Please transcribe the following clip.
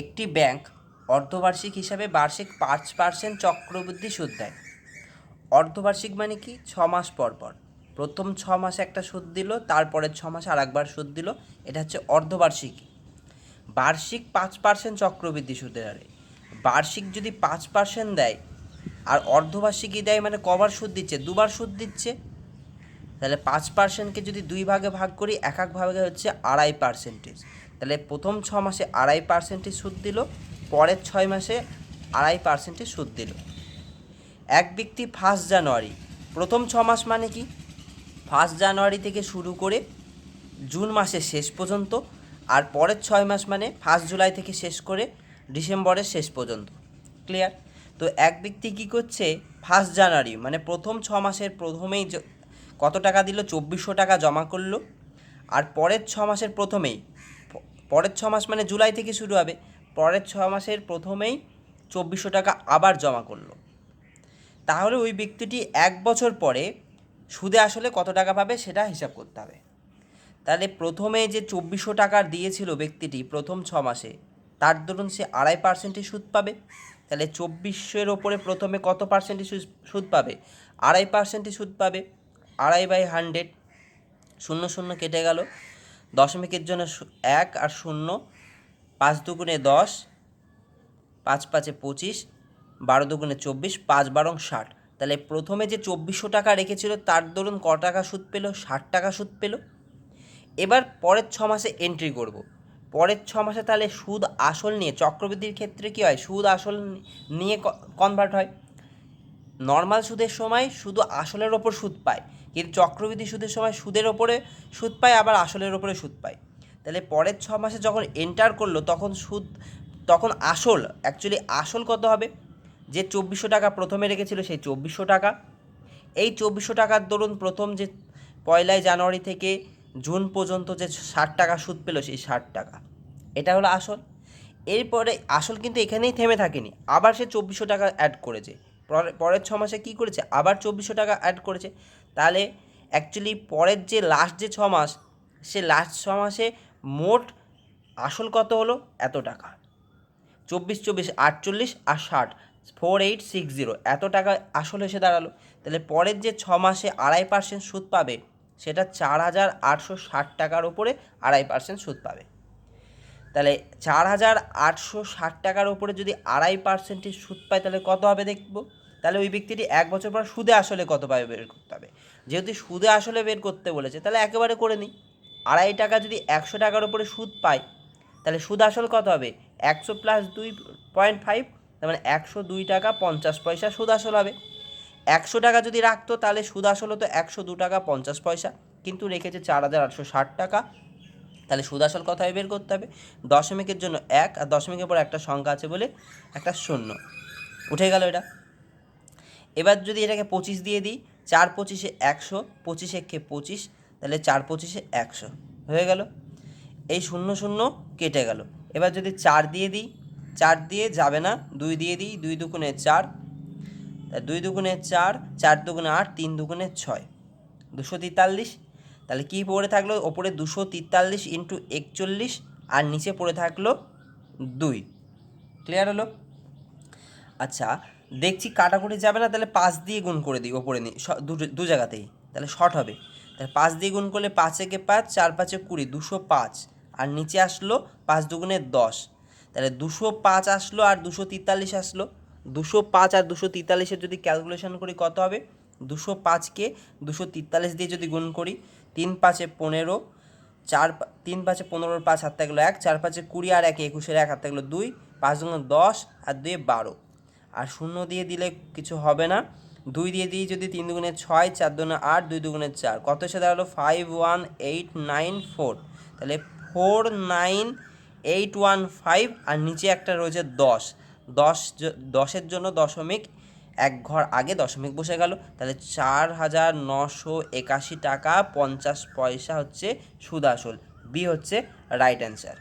একটি ব্যাংক অর্ধবার্ষিক হিসাবে বার্ষিক পাঁচ পার্সেন্ট চক্রবৃদ্ধি সুদ দেয়। অর্ধবার্ষিক মানে কি? ছ মাস পর পর। প্রথম ছ মাসে একটা সুদ দিল, তারপরের ছ মাসে আর একবার সুদ দিল। এটা হচ্ছে অর্ধবার্ষিক। বার্ষিক পাঁচ পার্সেন্ট চক্রবৃদ্ধি সুদের হারে বার্ষিক যদি পাঁচ পার্সেন্ট দেয়, আর অর্ধবার্ষিকই দেয় মানে কবার সুদ দিচ্ছে? দুবার সুদ দিচ্ছে। তাহলে পাঁচ পার্সেন্টকে যদি দুই ভাগে ভাগ করি এক এক ভাগে হচ্ছে আড়াই পার্সেন্টেজ। তাহলে প্রথম ছ মাসে আড়াই পার্সেন্টেজ সুদ দিল, পরের ছয় মাসে আড়াই পার্সেন্টেজ সুদ দিল। এক ব্যক্তি ফার্স্ট জানুয়ারি, প্রথম ছ মাস মানে কি? ফার্স্ট জানুয়ারি থেকে শুরু করে জুন মাসের শেষ পর্যন্ত আর পরের ছয় মাস মানে ফার্স্ট জুলাই থেকে শেষ করে ডিসেম্বরের শেষ পর্যন্ত। ক্লিয়ার? তো এক ব্যক্তি কী করছে? ফার্স্ট জানুয়ারি মানে প্রথম ছ মাসের প্রথমেই কত টাকা দিল? চব্বিশশো টাকা জমা করল। আর পরের ছ মাসের প্রথমেই পরের ছ মাস মানে জুলাই থেকে শুরু হবে। পরের ছ মাসের প্রথমেই চব্বিশশো টাকা আবার জমা করল। তাহলে ওই ব্যক্তিটি এক বছর পরে সুদে আসলে কত টাকা পাবে সেটা হিসাব করতে হবে। তাহলে প্রথমে যে চব্বিশশো টাকা দিয়েছিল ব্যক্তিটি প্রথম ছ মাসে, তার দরুন সে আড়াই পার্সেন্টের সুদ পাবে। তাহলে চব্বিশশোর ওপরে প্রথমে কত পার্সেন্টের সুদ পাবে? আড়াই পার্সেন্টের সুদ পাবে, আড়াই বাই হান্ড্রেড শূন্য শূন্য কেটে গেল। দশমিকের জন্য এক আর শূন্য, পাঁচ দুগুণে দশ, পাঁচ পাঁচে পঁচিশ, বারো দুগুণে চব্বিশ, পাঁচ বারং ষাট। তাহলে প্রথমে যে চব্বিশশো টাকা রেখেছিল, তার দরুন ক টাকা সুদ পেল, ষাট টাকা সুদ পেল। এবার পরের ছ মাসে এন্ট্রি করব। পরের ছ মাসে তাহলে সুদ আসল নিয়ে, চক্রবৃদ্ধির ক্ষেত্রে কী হয়? সুদ আসল নিয়ে কনভার্ট হয়। নর্মাল সুদের সময় শুধু আসলের ওপর সুদ পায়। কিন্তু চক্রবৃদ্ধি সুদের সময় সুদের ওপরে সুদ পায়, আবার আসলের ওপরে সুদ পায়। তাহলে পরের ছ মাসে যখন এন্টার করল, তখন সুদ, তখন আসল অ্যাকচুয়ালি আসল কত হবে? যে চব্বিশশো টাকা প্রথমে রেখেছিল সেই চব্বিশশো টাকা। এই চব্বিশশো টাকার দরুন প্রথম যে পয়লাই জানুয়ারি থেকে জুন পর্যন্ত যে ষাট টাকা সুদ পেল সেই ষাট টাকা। এটা হলো আসল। এরপরে আসল কিন্তু এখানেই থেমে থাকেনি। আবার সে চব্বিশশো টাকা অ্যাড করেছে। পরে- পরের ছ মাসে কী করেছে? আবার চব্বিশশো টাকা অ্যাড করেছে। তাহলে অ্যাকচুয়ালি পরের যে লাস্ট যে ছ মাস সে লাস্ট ছ মাসে মোট আসল কত হলো? এত টাকা। চব্বিশ চব্বিশ, আটচল্লিশ আর ষাট ফোর এইট সিক্স জিরো এত টাকা আসল এসে দাঁড়াল। তাহলে পরের যে ছ মাসে আড়াই পার্সেন্ট সুদ পাবে, সেটা চার হাজার আটশো ষাট টাকার ওপরে আড়াই পার্সেন্ট সুদ পাবে। তাহলে চার হাজার আটশো ষাট টাকার উপরে যদি আড়াই পার্সেন্টের সুদ পায়, তাহলে কত হবে দেখব? তাহলে ওই ব্যক্তিটি এক বছর পর সুদে আসলে কত পাবে বের করতে হবে? যেহেতু সুদে আসলে বের করতে বলেছে, তাহলে একেবারে করে নিই আড়াই টাকা যদি একশো টাকার উপরে সুদ পায়, তাহলে সুদ আসল কত হবে? একশো প্লাস দুই পয়েন্ট ফাইভ তার মানে একশো দুই টাকা পঞ্চাশ পয়সা সুদ আসল হবে। একশো টাকা যদি রাখতো, তাহলে সুদ আসল হতো একশো দু টাকা পঞ্চাশ পয়সা, কিন্তু রেখেছে চার হাজার আটশো ষাট টাকা। তাহলে সুদ আসল হবে বের করতে হবে? দশমিকের জন্য এক, আর দশমিকের পর একটা সংখ্যা আছে বলে একটা শূন্য। উঠে গেল এটা। এবার যদি এটাকে পঁচিশ দিয়ে দিই চার পঁচিশে একশো, পঁচিশ একে পঁচিশ, তাহলে চার পঁচিশে একশো। হয়ে গেল? এই শূন্য শূন্য কেটে গেল। এবার যদি চার দিয়ে দিই, চার দিয়ে যাবে না, দুই দিয়ে দিই, দুই দুগুণে চার দুই দুগুণে চার চার দুগুণে আট, তিন দুগুণে ছয়। দুশো তেতাল্লিশ, তাহলে কী পড়ে থাকল? ওপরে দুশো তেতাল্লিশ ইন্টু একচল্লিশ, আর নিচে পড়ে থাকল দুই। ক্লিয়ার হলো? আচ্ছা দেখছি কাটাকুটি যাবে না, তাহলে পাঁচ দিয়ে গুণ করে দিই ওপরে নিই দু জায়গাতেই, তাহলে শর্ট হবে। তাহলে পাঁচ দিয়ে গুণ করলে পাঁচ একে পাঁচ, চার পাঁচে কুড়ি, দুশো পাঁচ। আর নিচে আসলো পাঁচ দুগুণে দশ। তাহলে দুশো পাঁচ আসলো আর দুশো তেতাল্লিশ আসলো। দুশো পাঁচ আর দুশো তেতাল্লিশের যদি ক্যালকুলেশন করি কত হবে? দুশো পাঁচকে দুশো তেতাল্লিশ দিয়ে যদি গুণ করি, তিন পাঁচে পনেরো, চার তিন পাঁচে পনেরোর পাঁচ হাত থাকল এক, চার পাঁচে কুড়ি আর একে একুশের এক হাত থাকল দুই, পাঁচ দুগুণ দশ আর দুয়ে বারো। আর শূন্য দিয়ে দিলে কিছু হবে না। দুই দিয়ে দিই যদি তিন দুগুণে ছয়, চার দুগুণে আট, দুই দুগুণে চার। কত এসে দাঁড়াল? Five one eight nine four তাহলে four nine eight one five আর নিচে একটা রয়েছে দশ। দশ দশের জন্য দশমিক এক ঘর আগে দশমিক বসে গেল। তাহলে চার হাজার নশো একাশি টাকা পঞ্চাশ পয়সা হচ্ছে সুদ আসল। বি হচ্ছে রাইট অ্যান্সার